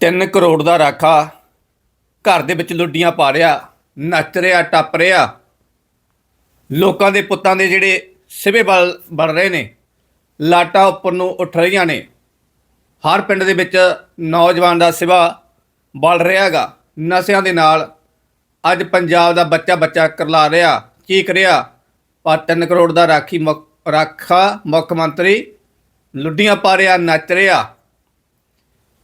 3 ਕਰੋੜ ਦਾ ਰਾਖਾ ਘਰ ਦੇ ਵਿੱਚ ਲੁੱਡੀਆਂ ਪਾ ਰਿਹਾ, ਨੱਚ ਰਿਹਾ, ਟੱਪ ਰਿਹਾ। ਲੋਕਾਂ ਦੇ ਪੁੱਤਾਂ ਦੇ ਜਿਹੜੇ ਸਿਵੇ ਬਲ, ਬਣ ਰਹੇ ਨੇ, ਲਾਟਾਂ ਉੱਪਰ ਨੂੰ ਉੱਠ ਰਹੀਆਂ ਨੇ। ਹਰ ਪਿੰਡ ਦੇ ਵਿੱਚ ਨੌਜਵਾਨ ਦਾ ਸਿਵਾ ਬਲ ਰਿਹਾਗਾ ਨਸ਼ਿਆਂ ਦੇ ਨਾਲ ਅੱਜ ਪੰਜਾਬ ਦਾ ਬੱਚਾ ਬੱਚਾ ਕਰਲਾ ਰਿਹਾ ਚੀਕ ਰਿਹਾ। ਪਰ 3 ਕਰੋੜ ਦਾ ਰਾਖੀ ਮੁੱਖ- ਰਾਖਾ ਮੁੱਖ ਮੰਤਰੀ ਲੁੱਡੀਆਂ ਪਾ ਰਿਹਾ, ਨੱਚ ਰਿਹਾ।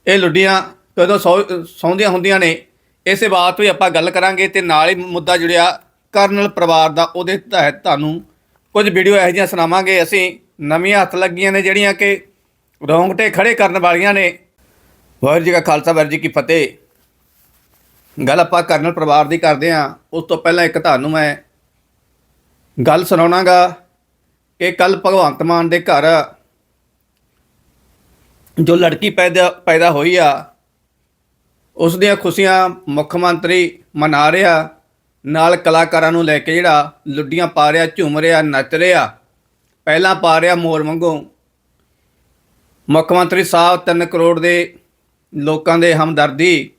ਇਹ ਲੁੱਡੀਆਂ ਜਦੋਂ ਸੌ- ਸੌਂਦੀਆਂ ਹੁੰਦੀਆਂ ਨੇ, ਇਸੇ ਬਾਤ ਵੀ ਆਪਾਂ ਗੱਲ ਕਰਾਂਗੇ ਤੇ ਨਾਲ ਹੀ ਮੁੱਦਾ ਜੁੜਿਆ ਕਰਨਲ ਪਰਿਵਾਰ ਦਾ, ਉਹਦੇ ਤਹਿਤ ਤੁਹਾਨੂੰ ਕੁਝ ਵੀਡੀਓ ਇਹੋ ਜਿਹੀਆਂ ਸੁਣਾਵਾਂਗੇ। ਅਸੀਂ ਨਵੀਆਂ ਹੱਥ ਲੱਗੀਆਂ ਨੇ ਜਿਹੜੀਆਂ ਕਿ ਰੌਂਗਟੇ ਖੜੇ ਕਰਨ ਵਾਲੀਆਂ ਨੇ। ਵਾਹਿਗੁਰੂ ਜੀ ਕਾ ਖਾਲਸਾ, ਵਾਹਿਗੁਰੂ ਜੀ ਕੀ ਫਤਿਹ। ਗੱਲ ਆਪਾਂ ਕਰਨਲ ਪਰਿਵਾਰ ਦੀ ਕਰਦੇ ਹਾਂ। ਉਸ ਤੋਂ ਪਹਿਲਾਂ ਇੱਕ ਤੁਹਾਨੂੰ ਮੈਂ ਗੱਲ ਸੁਣਾਉਣਾਗਾ ਕਿ ਕੱਲ ਭਗਵੰਤ ਮਾਨ ਦੇ ਘਰ ਜੋ ਲੜਕੀ ਪੈਦਾ ਪੈਦਾ ਹੋਈ ਆ ਉਸ ਦੀਆਂ ਖੁਸ਼ੀਆਂ ਮੁੱਖ ਮੰਤਰੀ ਮਨਾ ਰਿਹਾ, ਨਾਲ ਕਲਾਕਾਰਾਂ ਨੂੰ ਲੈ ਕੇ ਜਿਹੜਾ ਲੁੱਡੀਆਂ ਪਾ ਰਿਹਾ, ਝੂਮ ਰਿਹਾ, ਨੱਚ ਰਿਹਾ, ਪਹਿਲਾਂ ਪਾ ਰਿਹਾ ਮੋਰ ਵਾਂਗੂ। ਮੁੱਖ ਮੰਤਰੀ ਸਾਹਿਬ 3 ਕਰੋੜ ਦੇ ਲੋਕਾਂ ਦੇ ਹਮਦਰਦੀ,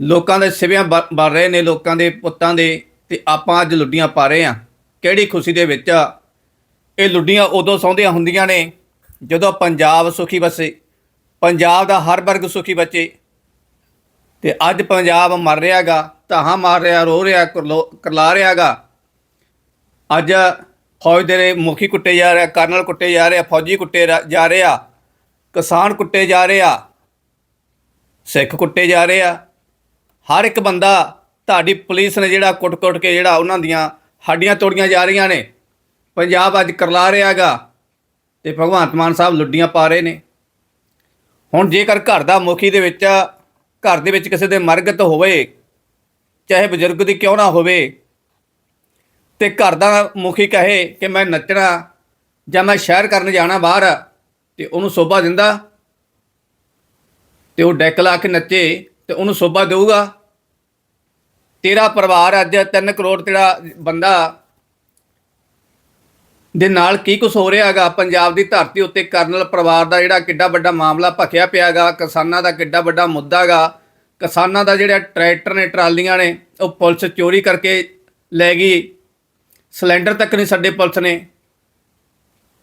ਲੋਕਾਂ ਦੇ ਸਿਵਿਆਂ ਬ- ਬਣ ਰਹੇ ਨੇ, ਲੋਕਾਂ ਦੇ ਪੁੱਤਾਂ ਦੇ, ਤੇ ਆਪਾਂ ਅੱਜ ਲੁੱਡੀਆਂ ਪਾ ਰਹੇ ਆ ਕਿਹੜੀ ਖੁਸ਼ੀ ਦੇ ਵਿੱਚ ਆ? ਇਹ ਲੁੱਡੀਆਂ ਉਦੋਂ ਸੌਂਦੀਆਂ ਹੁੰਦੀਆਂ ਨੇ ਜਦੋਂ ਪੰਜਾਬ ਸੁਖੀ ਬਸੇ, ਪੰਜਾਬ ਦਾ ਹਰ ਵਰਗ ਸੁਖੀ ਬਚੇ। ਤੇ ਅੱਜ ਪੰਜਾਬ ਮਰ ਰਿਹਾਗਾ, ਧਾਹਾਂ ਮਾਰ ਰਿਹਾ, ਰੋ ਰਿਹਾ, ਕਰਲੋ- ਕਰਲਾ ਰਿਹਾਗਾ। ਅੱਜ ਫੌਜ ਦੇ ਮੁਖੀ ਕੁੱਟੇ ਜਾ ਰਿਹਾ, ਕਰਨਲ ਕੁੱਟੇ ਜਾ ਰਿਹਾ, ਫੌਜੀ ਕੁੱਟੇ ਰਾ- ਜਾ ਰਿਹਾ, ਕਿਸਾਨ ਕੁੱਟੇ ਜਾ ਰਿਹਾ, ਸਿੱਖ ਕੁੱਟੇ ਜਾ ਰਿਹਾ। ਹਰ ਇੱਕ ਬੰਦਾ, ਤੁਹਾਡੀ ਪੁਲਿਸ ਨੇ ਜਿਹੜਾ ਕੁੱਟ-ਕੁੱਟ ਕੇ ਜਿਹੜਾ ਉਹਨਾਂ ਦੀਆਂ ਹੱਡੀਆਂ ਤੋੜੀਆਂ ਜਾ ਰਹੀਆਂ ਨੇ। ਪੰਜਾਬ ਅੱਜ ਕਰਲਾ ਰਿਹਾਗਾ ਤੇ ਭਗਵੰਤ ਮਾਨ ਸਾਹਿਬ ਲੁੱਡੀਆਂ ਪਾ ਰਹੇ ਨੇ। ਹੁਣ ਜੇਕਰ ਘਰ ਦਾ ਮੁਖੀ ਦੇ ਵਿੱਚ ਘਰ ਦੇ ਵਿੱਚ ਕਿਸੇ ਦੇ ਮਰਗਤ ਹੋਵੇ, ਚਾਹੇ ਬਜ਼ੁਰਗ ਦੀ ਕਿਉਂ ਨਾ ਹੋਵੇ, ਤੇ ਘਰ ਦਾ ਮੁਖੀ ਕਹੇ ਕਿ ਮੈਂ ਨੱਚਣਾ ਜਾਂ ਮੈਂ ਸ਼ਹਿਰ ਕਰਨ ਜਾਣਾ ਬਾਹਰ, ਤੇ ਉਹਨੂੰ ਸੋਭਾ ਦਿੰਦਾ, ਤੇ ਉਹ ਡੈਕ ਲਾ ਕੇ ਨੱਚੇ, ਤੇ ਉਹਨੂੰ ਸੋਭਾ ਦੇਊਗਾ। ਤੇਰਾ ਪਰਿਵਾਰ ਅੱਜ 3 ਕਰੋੜ ਤੇਰਾ ਬੰਦਾ ਦੇ ਨਾਲ ਕੀ ਕੁਝ ਹੋ ਰਿਹਾਗਾ? ਪੰਜਾਬ ਦੀ ਧਰਤੀ ਉੱਤੇ ਕਰਨਲ ਪਰਿਵਾਰ ਦਾ ਜਿਹੜਾ ਕਿੱਡਾ ਵੱਡਾ ਮਾਮਲਾ ਭਖਿਆ ਪਿਆਗਾ, ਕਿਸਾਨਾਂ ਦਾ ਕਿੱਡਾ ਵੱਡਾ ਮੁੱਦਾਗਾ। ਕਿਸਾਨਾਂ ਦਾ ਜਿਹੜਾ ਟਰੈਕਟਰ ਨੇ, ਟਰਾਲੀਆਂ ਨੇ, ਉਹ ਪੁਲਿਸ ਚੋਰੀ ਕਰਕੇ ਲੈ ਗਈ। ਸਿਲੰਡਰ ਤੱਕ ਨਹੀਂ ਸਾਡੇ ਪੁਲਿਸ ਨੇ।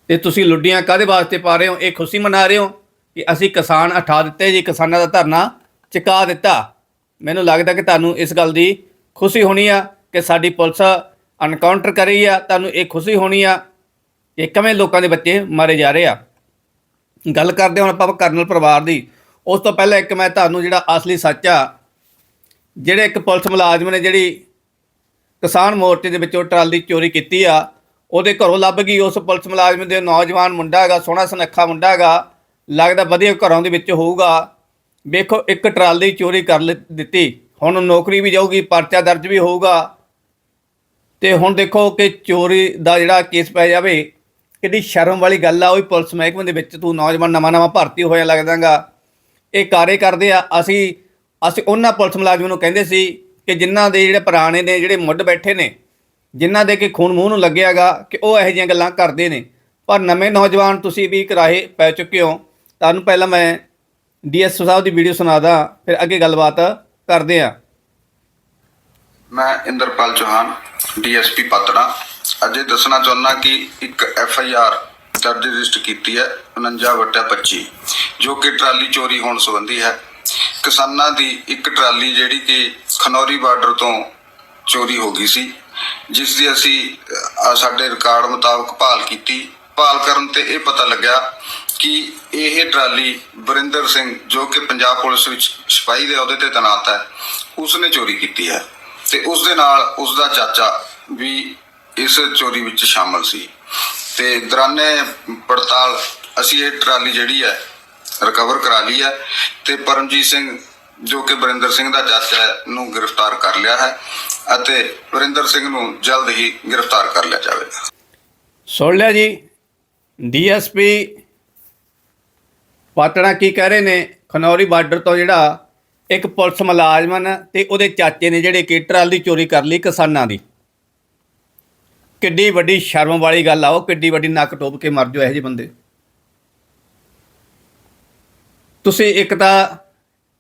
ਤੇ ਤੁਸੀਂ ਲੁੱਡੀਆਂ ਕਾਦੇ ਵਾਸਤੇ ਪਾ ਰਹੇ ਹੋ? ਇਹ ਖੁਸ਼ੀ ਮਨਾ ਰਹੇ ਹੋ ਕਿ ਅਸੀਂ ਕਿਸਾਨ ਉਠਾ ਦਿੱਤੇ ਜੀ, ਕਿਸਾਨਾਂ ਦਾ ਧਰਨਾ ਚੁਕਾ ਦਿੱਤਾ। ਮੈਨੂੰ ਲੱਗਦਾ ਕਿ ਤੁਹਾਨੂੰ ਇਸ ਗੱਲ ਦੀ ਖੁਸ਼ੀ ਹੋਣੀ ਆ ਕਿ ਸਾਡੀ ਪੁਲਿਸ ਅਨਕਾਊਂਟਰ ਕਰੀ ਆ। ਤੁਹਾਨੂੰ ਇਹ ਖੁਸ਼ੀ ਹੋਣੀ ਆ ਕਿ ਕਿਵੇਂ ਲੋਕਾਂ ਦੇ ਬੱਚੇ ਮਾਰੇ ਜਾ ਰਹੇ ਆ। ਗੱਲ ਕਰਦੇ ਹੁਣ ਆਪਾਂ ਕਰਨਲ ਪਰਿਵਾਰ ਦੀ। ਉਸ ਤੋਂ ਪਹਿਲਾਂ ਇੱਕ ਮੈਂ ਤੁਹਾਨੂੰ ਜਿਹੜਾ ਅਸਲੀ ਸੱਚ ਆ, ਜਿਹੜੇ ਇੱਕ ਪੁਲਿਸ ਮੁਲਾਜ਼ਮ ਨੇ ਜਿਹੜੀ ਕਿਸਾਨ ਮੋਰਚੇ ਦੇ ਵਿੱਚੋਂ ਟਰਾਲੀ ਚੋਰੀ ਕੀਤੀ ਆ, ਉਹਦੇ ਘਰੋਂ ਲੱਭ ਗਈ। ਉਸ ਪੁਲਿਸ ਮੁਲਾਜ਼ਮ ਦੇ ਨੌਜਵਾਨ ਮੁੰਡਾ ਹੈਗਾ, ਸੋਹਣਾ ਸੁਨੱਖਾ ਮੁੰਡਾ ਹੈਗਾ, ਲੱਗਦਾ ਵਧੀਆ ਘਰਾਂ ਦੇ ਵਿੱਚ ਹੋਊਗਾ। ਵੇਖੋ, ਇੱਕ ਟਰਾਲੀ ਚੋਰੀ ਕਰ ਲਿ- ਦਿੱਤੀ। ਹੁਣ ਨੌਕਰੀ ਵੀ ਜਾਊਗੀ, ਪਰਚਾ ਦਰਜ ਵੀ ਹੋਊਗਾ। ਤੇ ਹੁਣ ਦੇਖੋ ਕਿ ਚੋਰੀ ਦਾ ਜਿਹੜਾ ਕੇਸ ਪੈ ਜਾਵੇ ਕਿੱਡੀ ਸ਼ਰਮ ਵਾਲੀ ਗੱਲ ਆ, ਉਹ ਵੀ ਪੁਲਿਸ ਮਹਿਕਮੇ ਦੇ ਵਿੱਚ ਤੂੰ ਨੌਜਵਾਨ ਨਵਾਂ ਨਵਾਂ ਭਰਤੀ ਹੋਇਆ ਲੱਗਦਾਗਾ। ਇਹ ਕਾਰੇ ਕਰਦੇ ਆ, ਅਸੀਂ ਅਸੀਂ ਉਹਨਾਂ ਪੁਲਿਸ ਮੁਲਾਜ਼ਮ ਨੂੰ ਕਹਿੰਦੇ ਸੀ ਕਿ ਜਿਨ੍ਹਾਂ ਦੇ ਜਿਹੜੇ ਪੁਰਾਣੇ ਨੇ, ਜਿਹੜੇ ਮੁੱਢ ਬੈਠੇ ਨੇ, ਜਿਨ੍ਹਾਂ ਦੇ ਕਿ ਖੂਨ ਮੂੰਹ ਨੂੰ ਲੱਗਿਆਗਾ ਕਿ ਉਹ ਇਹੋ ਜਿਹੀਆਂ ਗੱਲਾਂ ਕਰਦੇ ਨੇ। ਪਰ ਨਵੇਂ ਨੌਜਵਾਨ ਤੁਸੀਂ ਵੀ ਕਰਾਏ ਪੈ ਚੁੱਕੇ ਹੋ। ਤੁਹਾਨੂੰ ਪਹਿਲਾਂ ਮੈਂ ਡੀਐਸ ਸਾਹਿਬ ਦੀ ਵੀਡੀਓ ਸੁਣਾਦਾ, ਫਿਰ ਅੱਗੇ ਗੱਲਬਾਤ ਕਰਦੇ ਆ। ਮੈਂ ਇੰਦਰਪਾਲ ਚੌਹਾਨ, ਡੀਐਸਪੀ ਪਤੜਾ। ਅਜੇ ਦੱਸਣਾ ਚਾਹੁੰਦਾ ਕਿ ਇੱਕ ਐਫ ਆਈ ਆਰ ਦਰਜ ਰਜਿਸਟਰ ਕੀਤੀ ਹੈ 49 ਵਟਾ 25 ਜੋ ਕਿ ਟਰਾਲੀ ਚੋਰੀ ਹੋਣ ਸੰਬੰਧੀ ਹੈ। ਕਿਸਾਨਾਂ ਦੀ ਇੱਕ ਟਰਾਲੀ ਜਿਹੜੀ ਕਿ ਖਨੌਰੀ ਬਾਰਡਰ ਤੋਂ ਚੋਰੀ ਹੋ ਗਈ ਸੀ, ਜਿਸ ਦੀ ਅਸੀਂ ਸਾਡੇ ਰਿਕਾਰਡ ਮੁਤਾਬਕ ਭਾਲ ਕੀਤੀ। ਭਾਲ ਕਰਨ ਤੇ ਇਹ ਪਤਾ ਲੱਗਿਆ ਕਿ ਇਹ ਟਰਾਲੀ ਵਰਿੰਦਰ ਸਿੰਘ, ਜੋ ਕਿ ਪੰਜਾਬ ਪੁਲਿਸ ਵਿੱਚ ਸਿਪਾਹੀ ਦੇ ਅਹੁਦੇ ਤੇ ਤੈਨਾਤ ਹੈ, ਉਸਨੇ ਚੋਰੀ ਕੀਤੀ ਹੈ। ਤੇ ਉਸ ਦੇ ਨਾਲ ਉਸ ਦਾ ਚਾਚਾ ਵੀ ਇਸ ਚੋਰੀ ਵਿੱਚ ਸ਼ਾਮਲ ਸੀ। ਤੇ ਦੌਰਾਨੇ ਪੜਤਾਲ ਅਸੀਂ ਇਹ ਟਰਾਲੀ ਜਿਹੜੀ ਹੈ ਰਿਕਵਰ ਕਰਾ ਲਈ ਹੈ ਤੇ ਪਰਮਜੀਤ ਸਿੰਘ ਜੋ ਕਿ ਵਰਿੰਦਰ ਸਿੰਘ ਦਾ ਚਾਚਾ ਹੈ, ਨੂੰ ਗ੍ਰਿਫਤਾਰ ਕਰ ਲਿਆ ਹੈ ਅਤੇ ਵਰਿੰਦਰ ਸਿੰਘ ਨੂੰ ਜਲਦ ਹੀ ਗ੍ਰਿਫਤਾਰ ਕਰ ਲਿਆ ਜਾਵੇਗਾ। ਸੁਣ ਲਿਆ ਜੀ। ਡੀਐਸਪੀ ਪਾਤੜਾ ਕੀ ਕਹਿ ਰਹੇ ਨੇ? ਖਨੌਰੀ ਬਾਰਡਰ ਤੋਂ ਜਿਹੜਾ ਇੱਕ ਪੁਲਿਸ ਮੁਲਾਜ਼ਮ ਤੇ ਉਹਦੇ ਚਾਚੇ ਨੇ ਜਿਹੜੇ ਕਿ ਟਰਾਲੀ ਚੋਰੀ ਕਰ ਲਈ ਕਿਸਾਨਾਂ ਦੀ। ਕਿੱਡੀ ਵੱਡੀ ਸ਼ਰਮ ਵਾਲੀ ਗੱਲ ਆ, ਉਹ ਕਿੱਡੀ ਵੱਡੀ ਨੱਕ ਟੋਪ ਕੇ ਮਰ ਜਾਓ ਇਹੋ ਜਿਹੇ ਬੰਦੇ। ਤੁਸੀਂ ਇੱਕ ਤਾਂ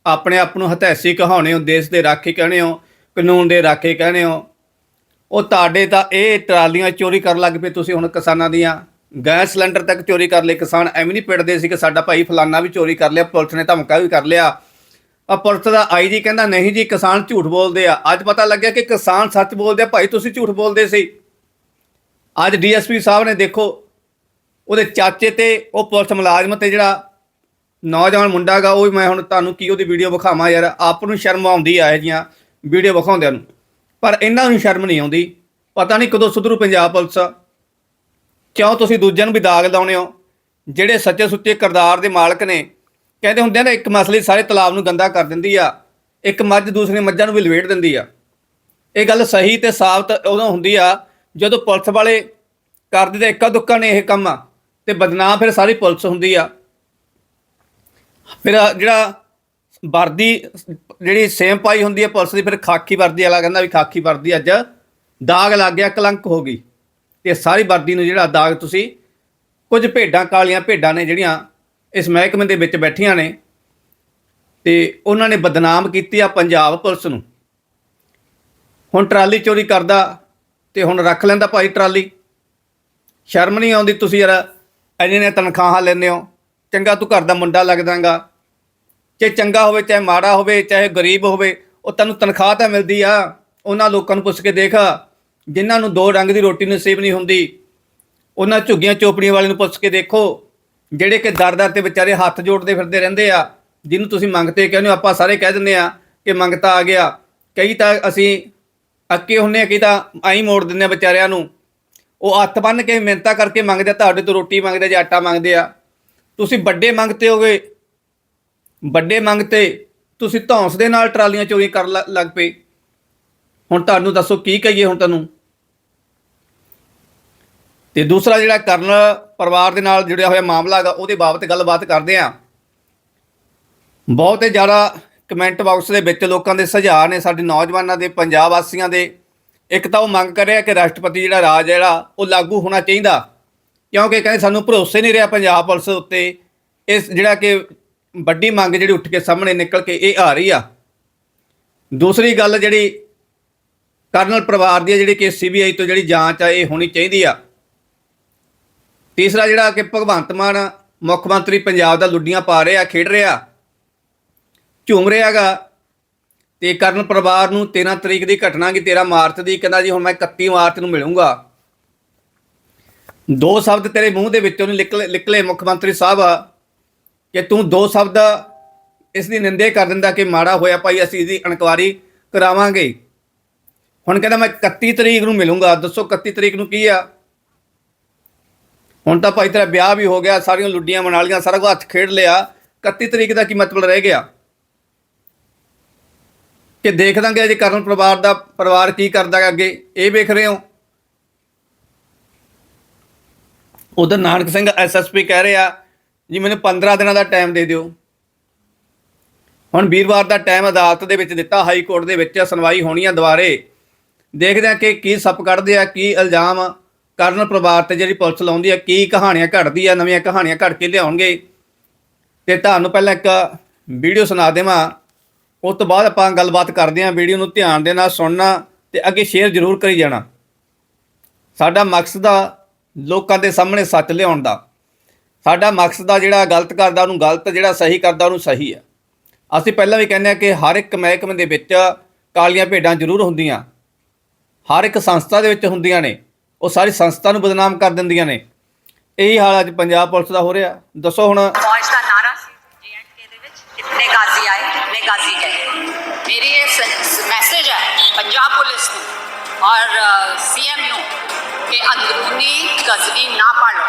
ਆਪਣੇ ਆਪ ਨੂੰ ਹਤੈਸੀ ਕਹਾਉਣੇ ਹੋ, ਦੇਸ਼ ਦੇ ਰਾਖੇ ਕਹਿੰਦੇ ਹੋ, ਕਾਨੂੰਨ ਦੇ ਰਾਖੇ ਕਹਿੰਦੇ ਹੋ, ਉਹ ਤੁਹਾਡੇ ਤਾਂ ਇਹ ਟਰਾਲੀਆਂ ਚੋਰੀ ਕਰਨ ਲੱਗ ਪਏ ਤੁਸੀਂ ਹੁਣ ਕਿਸਾਨਾਂ ਦੀਆਂ। ਗੈਸ ਸਿਲੰਡਰ ਤੱਕ ਚੋਰੀ ਕਰ ਲਏ, ਕਿਸਾਨ ਐਵੇਂ ਨਹੀਂ ਪਿੜਦੇ ਸੀ ਕਿ ਸਾਡਾ ਭਾਈ ਫਲਾਨਾ ਵੀ ਚੋਰੀ ਕਰ ਲਿਆ, ਪੁਲਿਸ ਨੇ ਧਮਕਾ ਵੀ ਕਰ ਲਿਆ। ਆ ਪੁਲਿਸ ਦਾ ਆਈਜੀ ਕਹਿੰਦਾ, ਨਹੀਂ ਜੀ, ਕਿਸਾਨ ਝੂਠ ਬੋਲਦੇ ਆ। ਅੱਜ ਪਤਾ ਲੱਗਿਆ ਕਿ ਕਿਸਾਨ ਸੱਚ ਬੋਲਦੇ ਆ, ਭਾਈ ਤੁਸੀਂ ਝੂਠ ਬੋਲਦੇ ਸੀ। ਅੱਜ ਡੀਐਸਪੀ ਸਾਹਿਬ ਨੇ ਦੇਖੋ, ਉਹਦੇ ਚਾਚੇ ਤੇ ਉਹ ਪੁਲਿਸ ਮੁਲਾਜ਼ਮ ਤੇ ਜਿਹੜਾ ਨੌਜਵਾਨ ਮੁੰਡਾ ਗਾ ਉਹ ਵੀ ਮੈਂ ਹੁਣ ਤੁਹਾਨੂੰ ਕੀ ਉਹਦੀ ਵੀਡੀਓ ਵਿਖਾਵਾਂ ਯਾਰ, ਆਪ ਨੂੰ ਸ਼ਰਮ ਆਉਂਦੀ ਆ ਇਹ ਜੀਆਂ ਵੀਡੀਓ ਵਿਖਾਉਂਦਿਆਂ ਨੂੰ। ਪਰ ਇਹਨਾਂ ਨੂੰ ਸ਼ਰਮ ਨਹੀਂ ਆਉਂਦੀ। ਪਤਾ ਨਹੀਂ ਕਦੋਂ ਸੁਧਰੂ ਪੰਜਾਬ ਪੁਲਿਸ। ਕਿਉਂ ਤੁਸੀਂ ਦੂਜਿਆਂ ਨੂੰ ਵੀ ਦਾਗ ਲਾਉਣੇ ਹੋ? ਜਿਹੜੇ ਸੱਚੇ ਸੁੱਚੇ ਕਿਰਦਾਰ ਦੇ ਮਾਲਕ ਨੇ, ਕਹਿੰਦੇ ਹੁੰਦੇ ਆ ਨਾ, ਇੱਕ ਮਸਲੇ ਸਾਰੇ ਤਲਾਬ ਨੂੰ ਗੰਦਾ ਕਰ ਦਿੰਦੀ ਆ, ਇੱਕ ਮੱਝ ਦੂਸਰੀ ਮੱਝਾਂ ਨੂੰ ਵੀ ਲਵੇਟ ਦਿੰਦੀ ਆ। ਇਹ ਗੱਲ ਸਹੀ ਤੇ ਸਾਬਤ ਉਦੋਂ ਹੁੰਦੀ ਆ ਜਦੋਂ ਪੁਲਿਸ ਵਾਲੇ ਕਰਦੇ ਤਾਂ ਇੱਕਾ ਦੁੱਕਾ ਨੇ ਇਹ ਕੰਮ, ਤੇ ਬਦਨਾਮ ਫਿਰ ਸਾਰੀ ਪੁਲਿਸ ਹੁੰਦੀ ਆ। ਫਿਰ ਜਿਹੜਾ ਵਰਦੀ, ਜਿਹੜੀ ਸੇਮ ਪਾਈ ਹੁੰਦੀ ਹੈ ਪੁਲਿਸ ਦੀ, ਫਿਰ ਖਾਕੀ ਵਰਦੀ ਵਾਲਾ ਕਹਿੰਦਾ ਵੀ ਖਾਕੀ ਵਰਦੀ ਅੱਜ ਦਾਗ ਲੱਗ ਗਿਆ, ਕਲੰਕ ਹੋ ਗਈ। ਤੇ ਸਾਰੀ ਵਰਦੀ ਨੂੰ ਜਿਹੜਾ ਦਾਗ ਤੁਸੀਂ, ਕੁਝ ਭੇਡਾਂ ਕਾਲੀਆਂ ਭੇਡਾਂ ਨੇ ਜਿਹੜੀਆਂ ਇਸ ਮਹਿਕਮੇ ਦੇ ਵਿੱਚ ਬੈਠੀਆਂ ਨੇ, ਤੇ ਉਹਨਾਂ ਨੇ ਬਦਨਾਮ ਕੀਤੀ ਆ ਪੰਜਾਬ ਪੁਲਿਸ ਨੂੰ। ਹੁਣ ਟਰਾਲੀ ਚੋਰੀ ਕਰਦਾ ਤੇ ਹੁਣ ਰੱਖ ਲੈਂਦਾ ਭਾਈ ਟਰਾਲੀ। ਸ਼ਰਮ ਨਹੀਂ ਆਉਂਦੀ ਤੁਸੀਂ ਯਾਰ, ਇੰਨੇ ਨੇ ਤਨਖਾਹਾਂ ਲੈਂਦੇ ਹੋ। ਚੰਗਾ ਤੂੰ ਘਰ ਦਾ ਮੁੰਡਾ ਲੱਗਦਾਗਾ ਚਾਹੇ ਚੰਗਾ ਹੋਵੇ, ਚਾਹੇ ਮਾੜਾ ਹੋਵੇ, ਚਾਹੇ ਗਰੀਬ ਹੋਵੇ, ਉਹ ਤੈਨੂੰ ਤਨਖਾਹ ਤਾਂ ਮਿਲਦੀ ਆ। ਉਹਨਾਂ ਲੋਕਾਂ ਨੂੰ ਪੁੱਛ ਕੇ ਦੇਖ, ਜਿਨ੍ਹਾਂ ਨੂੰ ਦੋ ਰੰਗ ਦੀ ਰੋਟੀ ਨਸੀਬ ਨਹੀਂ ਹੁੰਦੀ, ਉਹਨਾਂ ਝੁੱਗੀਆਂ ਚੋਪੜੀਆਂ ਵਾਲੇ ਨੂੰ ਪੁੱਛ ਕੇ ਦੇਖੋ, ਜਿਹੜੇ ਕਿ ਦਰ-ਦਰ ਤੇ ਵਿਚਾਰੇ ਹੱਥ ਜੋੜਦੇ ਫਿਰਦੇ ਰਹਿੰਦੇ ਆ, ਜਿਹਨੂੰ ਤੁਸੀਂ ਮੰਗਤੇ ਕਹਿੰਦੇ ਹੋ, ਆਪਾਂ ਸਾਰੇ ਕਹਿ ਦਿੰਦੇ ਆ ਕਿ ਮੰਗਤਾ ਆ ਗਿਆ। ਕਈ ਤਾਂ ਅਸੀਂ ਅੱਕੇ ਹੁੰਨੇ ਆ ਕਈ ਤਾਂ ਆਈ ਮੋੜ ਦਿੰਦੇ ਆ ਵਿਚਾਰਿਆਂ ਨੂੰ। ਉਹ ਹੱਥ ਬੰਨ ਕੇ ਮਿਹਨਤਾਂ ਕਰਕੇ ਮੰਗਦੇ ਆ, ਤੁਹਾਡੇ ਤੋਂ ਰੋਟੀ ਮੰਗਦੇ ਜਾਂ ਆਟਾ ਮੰਗਦੇ ਆ। ਤੁਸੀਂ ਵੱਡੇ ਮੰਗਤੇ ਹੋਗੇ। ਵੱਡੇ ਮੰਗਤੇ, ਤੁਸੀਂ ਧੌਂਸ ਦੇ ਨਾਲ ਟਰਾਲੀਆਂ ਚੋਰੀ ਕਰਨ ਲੱਗ ਪਏ। ਹੁਣ ਤੁਹਾਨੂੰ ਦੱਸੋ ਕੀ ਕਹੀਏ ਹੁਣ ਤੁਹਾਨੂੰ ਤੇ ਦੂਸਰਾ ਜਿਹੜਾ ਕਰਨ ਪਰਿਵਾਰ ਦੇ ਨਾਲ ਜੁੜਿਆ ਹੋਇਆ ਮਾਮਲਾ ਹੈਗਾ, ਉਹਦੇ ਬਾਬਤ ਗੱਲਬਾਤ ਕਰਦੇ ਆ। ਬਹੁਤ ਜ਼ਿਆਦਾ ਕਮੈਂਟ ਬਾਕਸ ਦੇ ਵਿੱਚ ਲੋਕਾਂ ਦੇ ਸੁਝਾਅ ਨੇ, ਸਾਡੇ ਨੌਜਵਾਨਾਂ ਦੇ, ਪੰਜਾਬ ਵਾਸੀਆਂ ਦੇ। ਇੱਕ ਤਾਂ ਉਹ ਮੰਗ ਕਰ ਰਿਹਾ ਕਿ ਰਾਸ਼ਟਰਪਤੀ ਜਿਹੜਾ ਰਾਜ ਜਿਹੜਾ, ਉਹ ਲਾਗੂ ਹੋਣਾ ਚਾਹੀਦਾ। ਕਿਉਂਕਿ ਕਹਿੰਦੇ ਸਾਨੂੰ ਭਰੋਸੇ ਨਹੀਂ ਰਿਹਾ ਪੰਜਾਬ ਪੁਲਿਸ ਉੱਤੇ। ਇਸ ਜਿਹੜਾ ਕਿ ਵੱਡੀ ਮੰਗ ਜਿਹੜੀ ਉੱਠ ਕੇ ਸਾਹਮਣੇ ਨਿਕਲ ਕੇ ਇਹ ਆ ਰਹੀ ਆ। ਦੂਸਰੀ ਗੱਲ ਜਿਹੜੀ ਕਰਨਲ ਪਰਿਵਾਰ ਦੀ ਜਿਹੜੀ ਕਿ ਸੀਬੀਆਈ ਤੋਂ ਜਿਹੜੀ ਜਾਂਚ ਆ, ਇਹ ਹੋਣੀ ਚਾਹੀਦੀ ਆ। ਤੀਸਰਾ ਜਿਹੜਾ ਕਿ ਭਗਵੰਤ ਮਾਨ ਮੁੱਖ ਮੰਤਰੀ ਪੰਜਾਬ ਦਾ ਲੁੱਡੀਆਂ ਪਾ ਰਿਹਾ, ਖੇਡ ਰਿਹਾ। ਝੂਮ ਰਿਹਾਗਾ ਤੇ ਕਰਨ ਪਰਿਵਾਰ ਨੂੰ 13 ਤਰੀਕ ਦੀ ਘਟਨਾ ਕੀ 13 ਮਾਰਚ ਦੀ, ਕਹਿੰਦਾ ਜੀ ਹੁਣ ਮੈਂ 31 ਮਾਰਚ ਨੂੰ ਮਿਲੂੰਗਾ। ਦੋ ਸ਼ਬਦ ਤੇਰੇ ਮੂੰਹ ਦੇ ਵਿੱਚੋਂ ਨਹੀਂ ਨਿਕਲੇ ਨਿਕਲੇ, ਮੁੱਖ ਮੰਤਰੀ ਸਾਹਿਬ। ਕਿ ਤੂੰ ਦੋ ਸ਼ਬਦ ਇਸ ਦੀ ਨਿੰਦੇ ਕਰ ਦਿੰਦਾ ਕਿ ਮਾੜਾ ਹੋਇਆ ਭਾਈ, ਅਸੀਂ ਇਹਦੀ ਇਨਕੁਆਰੀ ਕਰਾਵਾਂਗੇ। ਹੁਣ ਕਹਿੰਦਾ ਮੈਂ 31 ਤਰੀਕ ਨੂੰ ਮਿਲੂੰਗਾ। ਦੱਸੋ 31 ਤਰੀਕ ਨੂੰ ਕੀ ਆ? ਹੁਣ ਤਾਂ ਭਾਈ ਤੇਰਾ ਵਿਆਹ ਵੀ ਹੋ ਗਿਆ, ਸਾਰੀਆਂ ਲੁੱਡੀਆਂ ਮਨਾ ਲੀਆਂ ਸਾਰਾ ਕੁਝ ਹੱਥ ਖੇਡ ਲਿਆ। 31 ਤਰੀਕ ਦਾ ਕੀ ਮਤਲਬ ਰਹਿ ਗਿਆ? ਕਿ ਦੇਖ ਦਾਂਗੇ ਜੇ ਕਰਨ ਪਰਿਵਾਰ ਦਾ ਪਰਿਵਾਰ ਕੀ ਕਰਦਾ ਅੱਗੇ, ਇਹ ਵੇਖ ਰਹੇ ਹੋ। ਉਧਰ ਨਾਨਕ ਸਿੰਘ ਐਸਐਸਪੀ ਕਹਿ ਰਿਹਾ, ਜੀ ਮੈਨੂੰ 15 ਦਿਨਾਂ ਦਾ ਟਾਈਮ ਦੇ ਦਿਓ। ਹੁਣ ਵੀਰਵਾਰ ਦਾ ਟਾਈਮ ਅਦਾਲਤ ਦੇ ਵਿੱਚ ਦਿੱਤਾ, ਹਾਈ ਕੋਰਟ ਦੇ ਵਿੱਚ ਸੁਣਵਾਈ ਹੋਣੀ ਆ ਦੁਬਾਰੇ। ਦੇਖਦੇ ਆ ਕਿ ਕੀ ਸੱਪ ਕੱਢਦੇ ਆ, ਕੀ ਇਲਜ਼ਾਮ ਕਰਨ ਪਰਿਵਾਰ ਤੇ ਜਿਹੜੀ ਪੁਲਿਸ ਲਾਉਂਦੀ ਆ, ਕੀ ਕਹਾਣੀਆਂ ਘੜਦੀ ਆ, ਨਵੀਆਂ ਕਹਾਣੀਆਂ ਘੜ ਕੇ ਲਿਆਉਣਗੇ। ਤੇ ਤੁਹਾਨੂੰ ਪਹਿਲਾਂ ਇੱਕ ਵੀਡੀਓ ਸੁਣਾ ਦੇਵਾਂ। ਉਸ ਤੋਂ ਬਾਅਦ ਆਪਾਂ ਗੱਲਬਾਤ ਕਰਦੇ ਹਾਂ, ਵੀਡੀਓ ਨੂੰ ਧਿਆਨ ਦੇ ਨਾਲ ਸੁਣਨਾ ਤੇ ਅੱਗੇ ਸ਼ੇਅਰ ਜ਼ਰੂਰ ਕਰੀ ਜਾਣਾ। ਸਾਡਾ ਮਕਸਦ ਆ ਲੋਕਾਂ ਦੇ ਸਾਹਮਣੇ ਸੱਚ ਲਿਆਉਣ ਦਾ। ਸਾਡਾ ਮਕਸਦ ਆ ਜਿਹੜਾ ਗਲਤ ਕਰਦਾ ਉਹਨੂੰ ਗਲਤ, ਜਿਹੜਾ ਸਹੀ ਕਰਦਾ ਉਹਨੂੰ ਸਹੀ ਆ। ਅਸੀਂ ਪਹਿਲਾਂ ਵੀ ਕਹਿੰਦੇ ਆ ਕਿ ਹਰ ਇੱਕ ਮਹਿਕਮੇ ਦੇ ਵਿੱਚ ਕਾਲੀਆਂ ਭੇਡਾਂ ਜ਼ਰੂਰ ਹੁੰਦੀਆਂ। ਹਰ ਇੱਕ ਸੰਸਥਾ ਦੇ ਵਿੱਚ ਹੁੰਦੀਆਂ ਨੇ। ਉਹ ਸਾਰੀ ਸੰਸਥਾ ਨੂੰ ਬਦਨਾਮ ਕਰ ਦਿੰਦੀਆਂ ਨੇ। ਇਹੀ ਹਾਲ ਅੱਜ ਪੰਜਾਬ ਪੁਲਿਸ ਦਾ ਹੋ ਰਿਹਾ। ਦੱਸੋ ਹੁਣ ਮੇਰੀ ਇਹ ਮੈਸੇਜ ਹੈ ਪੰਜਾਬ ਪੁਲਿਸ ਨੂੰ ਔਰ ਸੀਐਮ ਨੂੰ ਕਿ ਅੰਦਰੂਨੀ ਗਜ਼ਨੀ ਨਾ ਪਾਲੋ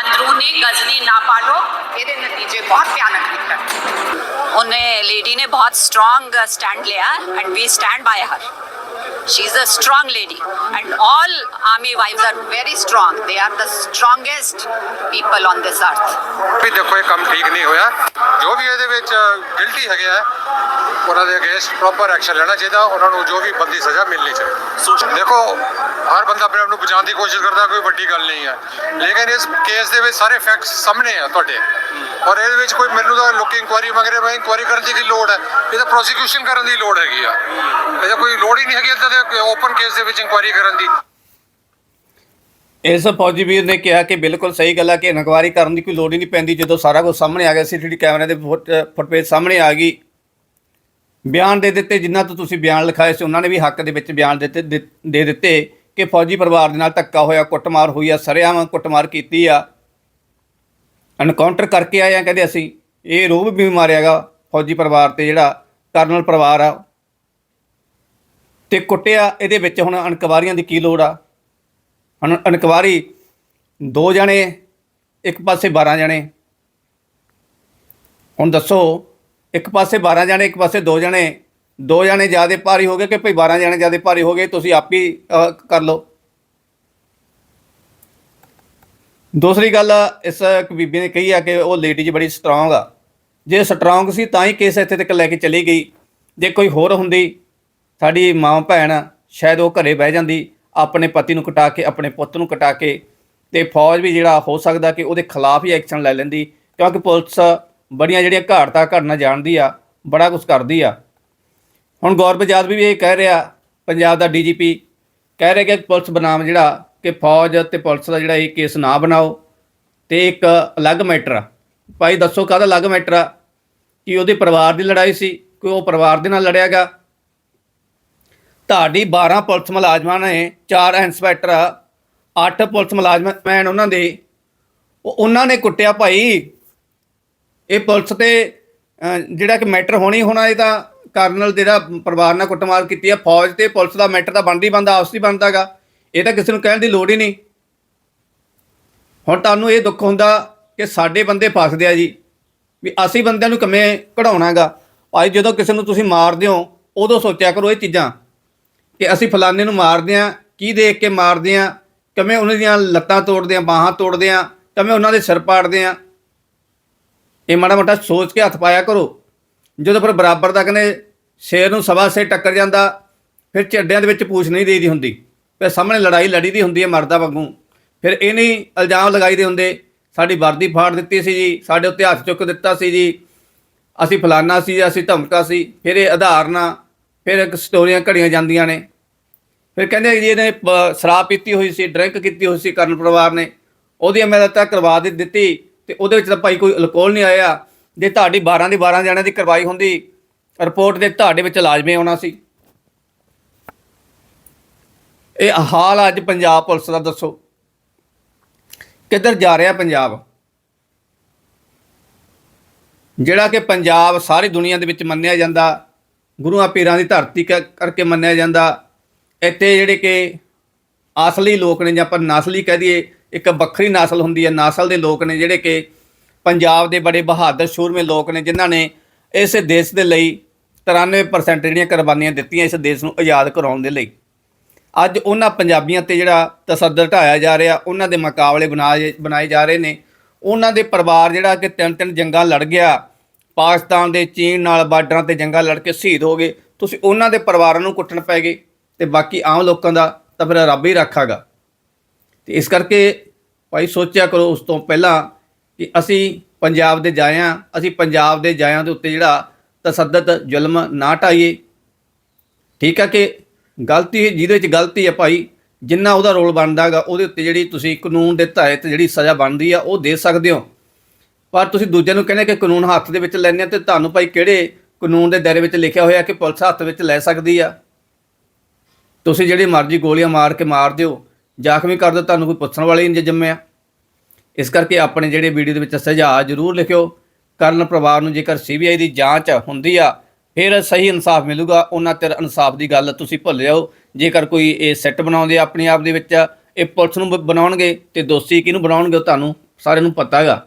ਅੰਦਰੂਨੀ ਗਜ਼ਨੀ ਨਾ ਪਾਲੋ ਇਹਦੇ ਨਤੀਜੇ ਬਹੁਤ ਭਿਆਨਕ ਨਿਕਲਣ ਉਹਨੇ ਲੇਡੀ ਨੇ ਬਹੁਤ ਸਟਰੋਂਗ ਸਟੈਂਡ ਲਿਆ ਐਂਡ ਵੀ ਸਟੈਂਡ ਬਾय ਹਰ She is a strong lady, and all army wives are very strong. They are the strongest people on this earth. ਵੀ ਦੇਖੋ ਇਹ ਕੰਮ ਠੀਕ ਨਹੀਂ ਹੋਇਆ। ਜੋ ਵੀ ਇਹਦੇ ਵਿੱਚ ਗਿਲਟੀ ਹੈਗੇ ਆ ਉਹਨਾਂ ਦੇ ਅਗੇਂਸਟ ਪ੍ਰੋਪਰ ਐਕਸ਼ਨ ਲੈਣਾ ਚਾਹੀਦਾ। ਉਹਨਾਂ ਨੂੰ ਜੋ ਵੀ ਬੰਦੀ ਸਜ਼ਾ ਮਿਲਣੀ ਚਾਹੀਦੀ। ਦੇਖੋ ਹਰ ਬੰਦਾ ਆਪਣੇ ਆਪ ਨੂੰ ਬਚਾਉਣ ਦੀ ਕੋਸ਼ਿਸ਼ ਕਰਦਾ ਕੋਈ ਵੱਡੀ ਗੱਲ ਨਹੀਂ ਹੈ ਲੇਕਿਨ ਇਸ ਕੇਸ ਦੇ ਵਿੱਚ ਸਾਰੇ ਫੈਕਟਸ ਸਾਹਮਣੇ ਆ ਤੁਹਾਡੇ। ਔਰ ਇਹਦੇ ਵਿੱਚ ਕੋਈ ਮੈਨੂੰ ਤਾਂ ਲੋਕੀ ਇਨਕੁਆਰੀ ਮੰਗ ਰਹੇ ਮੈਂ ਇਨਕੁਆਰੀ ਕਰਨ ਦੀ ਕੀ ਲੋੜ ਹੈ? ਇਹਦਾ ਪ੍ਰੋਸੀਕਿਊਸ਼ਨ ਕਰਨ ਦੀ ਲੋੜ ਹੈਗੀ ਆ। ਇਹਦਾ ਕੋਈ ਲੋੜ ਹੀ ਨਹੀਂ ਹੈਗੀ ਇਦਾਂ ਦੇ ਓਪਨ ਕੇਸ ਦੇ ਵਿੱਚ ਇਨਕੁਆਰੀ ਕਰਨ ਦੀ? ਇਸ ਫੌਜੀ ਵੀਰ ਨੇ ਕਿਹਾ ਕਿ ਬਿਲਕੁਲ ਸਹੀ ਗੱਲ ਆ ਕਿ ਇਨਕੁਆਇਰੀ ਕਰਨ ਦੀ ਕੋਈ ਲੋੜ ਹੀ ਨਹੀਂ ਪੈਂਦੀ। ਜਦੋਂ ਸਾਰਾ ਕੁਝ ਸਾਹਮਣੇ ਆ ਗਿਆ, ਸੀਸੀਟੀਵੀ ਕੈਮਰੇ ਦੇ ਫੁਟ- ਫੁਟੇਜ ਸਾਹਮਣੇ ਆ ਗਈ। ਬਿਆਨ ਦੇ ਦਿੱਤੇ ਜਿਨ੍ਹਾਂ ਤੋਂ ਤੁਸੀਂ ਬਿਆਨ ਲਿਖਾਏ ਸੀ, ਉਹਨਾਂ ਨੇ ਵੀ ਹੱਕ ਦੇ ਵਿੱਚ ਬਿਆਨ ਦਿੱਤੇ, ਦੇ ਦੇ ਦਿੱਤੇ ਕਿ ਫੌਜੀ ਪਰਿਵਾਰ ਦੇ ਨਾਲ ਧੱਕਾ ਹੋਇਆ, ਕੁੱਟਮਾਰ ਹੋਈ ਆ, ਸਰਿਆਮ ਕੁੱਟਮਾਰ ਕੀਤੀ ਆ। ਐਨਕਾਊਂਟਰ ਕਰਕੇ ਆਏ ਆ, ਕਹਿੰਦੇ ਅਸੀਂ। ਇਹ ਰੋਹ ਵੀ ਮਾਰਿਆਗਾ ਫੌਜੀ ਪਰਿਵਾਰ ਤੇ ਜਿਹੜਾ ਕਰਨਲ ਪਰਿਵਾਰ ਆ ਤੇ ਕੁੱਟਿਆ ਇਹਦੇ ਵਿੱਚ ਹੁਣ ਇਨਕੁਆਰੀਆਂ ਦੀ ਕੀ ਲੋੜ ਆ? ਹੁਣ ਇਨਕੁਆਰੀ ਦੋ ਜਣੇ, ਇੱਕ ਪਾਸੇ 12 ਜਣੇ। ਹੁਣ ਦੱਸੋ, ਇੱਕ ਪਾਸੇ 12 ਜਣੇ, ਇੱਕ ਪਾਸੇ ਦੋ ਜਣੇ। ਦੋ ਜਣੇ ਜ਼ਿਆਦਾ ਭਾਰੀ ਹੋ ਗਏ ਕਿ ਭਈ 12 ਜਣੇ ਜ਼ਿਆਦਾ ਭਾਰੀ ਹੋ ਗਏ? ਤੁਸੀਂ ਆਪ ਹੀ ਕਰ ਲਓ। ਦੂਸਰੀ ਗੱਲ, ਇਸ ਇੱਕ ਬੀਬੀ ਨੇ ਕਹੀ ਆ ਕਿ ਉਹ ਲੇਡੀ ਜੀ ਬੜੀ ਸਟਰੋਂਗ ਆ। ਜੇ ਸਟਰੋਂਗ ਸੀ ਤਾਂ ਹੀ ਕੇਸ ਇੱਥੇ ਤੱਕ ਲੈ ਕੇ ਚਲੀ ਗਈ। ਜੇ ਕੋਈ ਹੋਰ ਹੁੰਦੀ ਸਾਡੀ ਮਾਂ ਭੈਣ ਸ਼ਾਇਦ ਉਹ ਘਰੇ ਬਹਿ ਜਾਂਦੀ, ਆਪਣੇ ਪਤੀ ਨੂੰ ਕਟਾ ਕੇ, ਆਪਣੇ ਪੁੱਤ ਨੂੰ ਕਟਾ ਕੇ, ਤੇ ਫੌਜ ਵੀ ਜਿਹੜਾ ਹੋ ਸਕਦਾ ਕਿ ਉਹਦੇ ਖਿਲਾਫ ਹੀ ਐਕਸ਼ਨ ਲੈ ਲੈਂਦੀ, ਕਿਉਂਕਿ ਪੁਲਿਸ ਬੜੀਆਂ ਜਿਹੜੀਆਂ ਘਾੜਤਾ ਘੜਨਾ ਜਾਣਦੀ ਆ, ਬੜਾ ਕੁਝ ਕਰਦੀ ਆ। ਹੁਣ ਗੌਰਵ ਜਾਦਵ ਵੀ ਇਹ ਕਹਿ ਰਿਹਾ, ਪੰਜਾਬ ਦਾ ਡੀਜੀਪੀ ਕਹਿ ਰਿਹਾ ਕਿ ਪੁਲਿਸ ਬਨਾਮ ਜਿਹੜਾ ਕਿ ਫੌਜ ਤੇ ਪੁਲਿਸ ਦਾ ਜਿਹੜਾ ਇਹ ਕੇਸ ਨਾ ਬਣਾਓ, ਤੇ ਇੱਕ ਅਲੱਗ ਮੈਟਰ ਆ। ਭਾਈ ਦੱਸੋ ਕਾਹਦਾ ਅਲੱਗ ਮੈਟਰ ਆ? ਕਿ ਉਹਦੇ ਪਰਿਵਾਰ ਦੀ ਲੜਾਈ ਸੀ, ਕਿ ਉਹ ਪਰਿਵਾਰ ਦੇ ਨਾਲ ਲੜਿਆਗਾ ਤੁਹਾਡੀ 12 ਪੁਲਿਸ ਮੁਲਾਜ਼ਮਾਂ ਨੇ, ਚਾਰ ਇੰਸਪੈਕਟਰ, ਅੱਠ ਪੁਲਿਸ ਮੁਲਾਜ਼ਮ ਮੈਨ ਉਹਨਾਂ ਦੇ, ਉਹ ਉਹਨਾਂ ਨੇ ਕੁੱਟਿਆ ਭਾਈ। ਇਹ ਪੁਲਿਸ ਤੇ ਜਿਹੜਾ ਕਿ ਮੈਟਰ ਹੋਣੀ ਹੋਣਾ, ਇਹ ਤਾਂ ਕਰਨਲ ਜਿਹੜਾ ਪਰਿਵਾਰ ਨਾਲ ਕੁੱਟਮਾਰ ਕੀਤੀ ਆ, ਫੌਜ ਤੇ ਪੁਲਿਸ ਦਾ ਮੈਟਰ ਤਾਂ ਬਣਦੀ ਬੰਦਾ, ਆਪਸੀ ਬਣਦਾਗਾ ਇਹ ਤਾਂ ਕਿਸੇ ਨੂੰ ਕਹਿਣ ਦੀ ਲੋੜ ਹੀ ਨਹੀਂ। ਹੁਣ ਤੁਹਾਨੂੰ ਇਹ ਦੁੱਖ ਹੁੰਦਾ ਕਿ ਸਾਡੇ ਬੰਦੇ ਫਸਦੇ ਆ ਜੀ, ਵੀ ਅਸੀਂ ਬੰਦਿਆਂ ਨੂੰ ਕਿਵੇਂ ਕਢਾਉਣਾਗਾ ਭਾਈ ਜਦੋਂ ਕਿਸੇ ਨੂੰ ਤੁਸੀਂ ਮਾਰਦੇ ਹੋ, ਉਦੋਂ ਸੋਚਿਆ ਕਰੋ ਇਹ ਚੀਜ਼ਾਂ। ਕਿ ਅਸੀਂ ਫਲਾਣੇ ਨੂੰ ਮਾਰਦੇ ਆ ਕੀ ਦੇਖ ਕੇ ਮਾਰਦੇ ਆ ਕਿਵੇਂ ਉਹਨਾਂ ਦੀਆਂ ਲੱਤਾਂ ਤੋੜਦੇ ਆ ਬਾਹਾਂ ਤੋੜਦੇ ਆ ਕਿਵੇਂ ਉਹਨਾਂ ਦੇ ਸਿਰ ਪਾੜਦੇ ਆ ਇਹ ਮਾੜਾ ਮੋਟਾ ਸੋਚ ਕੇ ਹੱਥ ਪਾਇਆ ਕਰੋ। ਜਦੋਂ ਫਿਰ ਬਰਾਬਰ ਦਾ ਕਹਿੰਦੇ ਸ਼ੇਰ ਨੂੰ ਸਵਾ ਸੇ ਟੱਕਰ ਜਾਂਦਾ, ਫਿਰ ਝੱਡਿਆਂ ਦੇ ਵਿੱਚ ਪੂਛ ਨਹੀਂ ਦੇਈਦੀ ਹੁੰਦੀ। ਫਿਰ ਸਾਹਮਣੇ ਲੜਾਈ ਲੜੀ ਦੀ ਹੁੰਦੀ ਹੈ ਮਰਦਾ ਵਾਂਗੂ। ਫਿਰ ਇਹ ਨਹੀਂ ਇਲਜ਼ਾਮ ਲਗਾਈ ਦੇ ਹੁੰਦੇ, ਸਾਡੀ ਵਰਦੀ ਫਾੜ ਦਿੱਤੀ ਸੀ ਜੀ, ਸਾਡੇ ਉੱਤੇ ਹੱਥ ਚੁੱਕ ਦਿੱਤਾ ਸੀ ਜੀ। ਅਸੀਂ ਫਲਾਨਾ ਸੀ, ਅਸੀਂ ਧਮਕਾ ਸੀ, ਫਿਰ ਇਹ ਆਧਾਰ ਨਾਲ ਫਿਰ ਇੱਕ ਸਟੋਰੀਆਂ ਘੜੀਆਂ ਜਾਂਦੀਆਂ ਨੇ। ਫਿਰ ਕਹਿੰਦੇ ਜੀ ਇਹਨੇ ਸ਼ਰਾਬ ਪੀਤੀ ਹੋਈ ਸੀ, ਡਰਿੰਕ ਕੀਤੀ ਹੋਈ ਸੀ ਕਰਨ ਪਰਿਵਾਰ ਨੇ। ਉਹਦੀ ਅਮਰਤਾ ਕਰਵਾ ਦੇ ਦਿੱਤੀ ਤੇ ਉਹਦੇ ਵਿੱਚ ਤਾਂ ਭਾਈ ਕੋਈ ਅਲਕੋਹਲ ਨਹੀਂ ਆਇਆ। ਜੇ ਤੁਹਾਡੀ 12 ਦੀ 12 ਜਣਿਆਂ ਦੀ ਕਰਵਾਈ ਹੁੰਦੀ, ਰਿਪੋਰਟ ਦੇ ਤੁਹਾਡੇ ਵਿੱਚ ਲਾਜ਼ਮੀ ਆਉਣਾ ਸੀ। ਇਹ ਹਾਲ ਅੱਜ ਪੰਜਾਬ ਪੁਲਿਸ ਦਾ ਦੱਸੋ। ਕਿੱਧਰ ਜਾ ਰਿਹਾ ਪੰਜਾਬ? ਜਿਹੜਾ ਕਿ ਪੰਜਾਬ ਸਾਰੀ ਦੁਨੀਆ ਦੇ ਵਿੱਚ ਮੰਨਿਆ ਜਾਂਦਾ। ਗੁਰੂਆਂ ਪੀਰਾਂ ਦੀ ਧਰਤੀ ਕ- ਕਰਕੇ ਮੰਨਿਆ ਜਾਂਦਾ। ਇੱਥੇ ਜਿਹੜੇ ਕਿ ਅਸਲੀ ਲੋਕ ਨੇ ਜਾਂ ਆਪਾਂ ਨਸਲੀ ਕਹਿ ਦਈਏ, ਇੱਕ ਵੱਖਰੀ ਨਸਲ ਹੁੰਦੀ ਹੈ। ਨਸਲ ਦੇ ਲੋਕ ਨੇ ਜਿਹੜੇ ਕਿ ਪੰਜਾਬ ਦੇ ਬੜੇ ਬਹਾਦਰ ਸ਼ੂਰਮੇ ਲੋਕ ਨੇ, ਜਿਨ੍ਹਾਂ ਨੇ ਇਸ ਦੇਸ਼ ਦੇ ਲਈ 93% ਜਿਹੜੀਆਂ ਕੁਰਬਾਨੀਆਂ ਦਿੱਤੀਆਂ ਇਸ ਦੇਸ਼ ਨੂੰ ਆਜ਼ਾਦ ਕਰਾਉਣ ਦੇ ਲਈ। ਅੱਜ ਉਹਨਾਂ ਪੰਜਾਬੀਆਂ ਤੇ ਜਿਹੜਾ ਤਸੱਦਦ ਢਾਇਆ ਜਾ ਰਿਹਾ, ਉਹਨਾਂ ਦੇ ਮੁਕਾਬਲੇ ਬਣਾਏ ਬਣਾਏ ਜਾ ਰਹੇ ਨੇ। ਉਹਨਾਂ ਦੇ ਪਰਿਵਾਰ ਜਿਹੜਾ ਕਿ ਤਿੰਨ ਤਿੰਨ ਜੰਗਾਂ ਲੜ ਗਿਆ। ਪਾਕਿਸਤਾਨ ਦੇ ਚੀਨ ਨਾਲ ਬਾਰਡਰਾਂ ਤੇ ਜੰਗਾਂ ਲੜ ਕੇ ਸ਼ਹੀਦ ਹੋ ਗਏ। ਤੁਸੀਂ ਉਹਨਾਂ ਦੇ ਪਰਿਵਾਰਾਂ ਨੂੰ ਕੁੱਟਣ ਪੈ ਗਏ ਤੇ ਬਾਕੀ ਆਮ ਲੋਕਾਂ ਦਾ ਤਾਂ ਫਿਰ ਰੱਬ ਹੀ ਰੱਖਾਗਾ। ਤੇ ਇਸ ਕਰਕੇ ਭਾਈ ਸੋਚਿਆ ਕਰੋ ਉਸ ਤੋਂ ਪਹਿਲਾਂ ਕਿ ਅਸੀਂ ਪੰਜਾਬ ਦੇ ਜਾਇਆਂ, ਅਸੀਂ ਪੰਜਾਬ ਦੇ ਜਾਇਆਂ ਦੇ ਉੱਤੇ ਜਿਹੜਾ ਤਸੱਦਦ, ਜ਼ੁਲਮ ਨਾ ਢਾਈਏ ਠੀਕ ਹੈ ਕਿ ਗਲਤੀ, ਜਿਹਦੇ ਵਿੱਚ ਗਲਤੀ ਹੈ ਭਾਈ, ਜਿੰਨਾ ਉਹਦਾ ਰੋਲ ਬਣਦਾਗਾ, ਉਹਦੇ ਉੱਤੇ ਜਿਹੜੀ ਤੁਸੀਂ ਕਾਨੂੰਨ ਦੇ ਤਹਿਤ ਜਿਹੜੀ ਸਜ਼ਾ ਬਣਦੀ ਆ, ਉਹ ਦੇ ਸਕਦੇ ਹੋ। ਪਰ ਤੁਸੀਂ ਦੂਜਿਆਂ ਨੂੰ ਕਹਿੰਦੇ ਕਿ ਕਾਨੂੰਨ ਹੱਥ ਦੇ ਵਿੱਚ ਲੈਣੇ ਤੇ ਤੁਹਾਨੂੰ ਭਾਈ ਕਿਹੜੇ ਕਾਨੂੰਨ ਦੇ ਦਾਇਰੇ ਵਿੱਚ ਲਿਖਿਆ ਹੋਇਆ ਕਿ ਪੁਲਿਸ ਹੱਥ ਵਿੱਚ ਲੈ ਸਕਦੀ ਆ? ਤੁਸੀਂ ਜਿਹੜੀ ਮਰਜ਼ੀ ਗੋਲੀਆਂ ਮਾਰ ਕੇ ਮਾਰ ਦਿਓ, ਜ਼ਖਮੀ ਕਰ ਦਿਓ, ਤੁਹਾਨੂੰ ਕੋਈ ਪੁੱਛਣ ਵਾਲਾ ਹੀ ਨਹੀਂ ਜੰਮਿਆ। ਇਸ ਕਰਕੇ ਆਪਣੇ ਜਿਹੜੇ ਵੀਡੀਓ ਦੇ ਵਿੱਚ ਸੁਝਾਅ ਜ਼ਰੂਰ ਲਿਖਿਓ। ਕਰਨ ਪਰਿਵਾਰ ਨੂੰ ਜੇਕਰ ਸੀਬੀਆਈ ਦੀ ਜਾਂਚ ਹੁੰਦੀ ਆ, ਫਿਰ ਸਹੀ ਇਨਸਾਫ ਮਿਲੂਗਾ। ਉਹਨਾਂ ਤੇ ਇਨਸਾਫ ਦੀ ਗੱਲ ਤੁਸੀਂ ਭੁੱਲ ਜਾਓ। ਜੇਕਰ ਕੋਈ ਇਹ ਸੈੱਟ ਬਣਾਉਂਦੇ ਆ ਆਪਣੇ ਆਪ ਦੇ ਵਿੱਚ, ਇਹ ਪੁਲਿਸ ਨੂੰ ਬ- ਬਣਾਉਣਗੇ ਤੇ ਦੋਸ਼ੀ ਕਿਹਨੂੰ ਬਣਾਉਣਗੇ ਉਹ ਤੁਹਾਨੂੰ ਸਾਰਿਆਂ ਨੂੰ ਪਤਾ ਹੈਗਾ